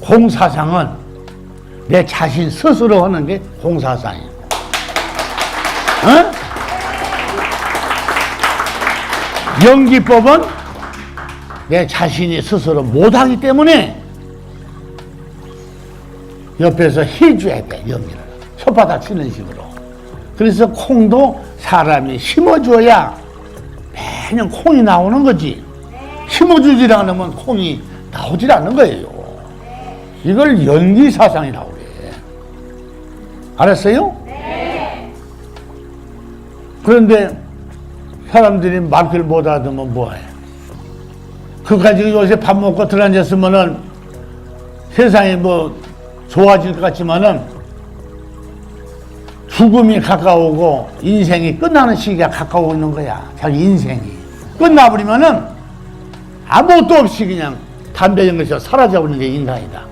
공사상은 내 자신 스스로 하는 게 공사상이에요. 어? 연기법은 내 자신이 스스로 못하기 때문에 옆에서 해줘야 돼, 연기를. 혓바닥 치는 식으로. 그래서 콩도 사람이 심어줘야 매년 콩이 나오는 거지. 심어주질 않으면 콩이 나오질 않는 거예요. 이걸 연기 사상이라고 그래. 알았어요? 그런데 사람들이 말귀를 못 알아듣으면 뭐해? 그 가지고 요새 밥 먹고 들어앉았으면은 세상이 뭐 좋아질 것 같지만은 죽음이 가까우고 인생이 끝나는 시기가 가까우고 있는 거야. 자기 인생이. 끝나버리면은 아무것도 없이 그냥 담배 연기에서 사라져버리는 게 인간이다.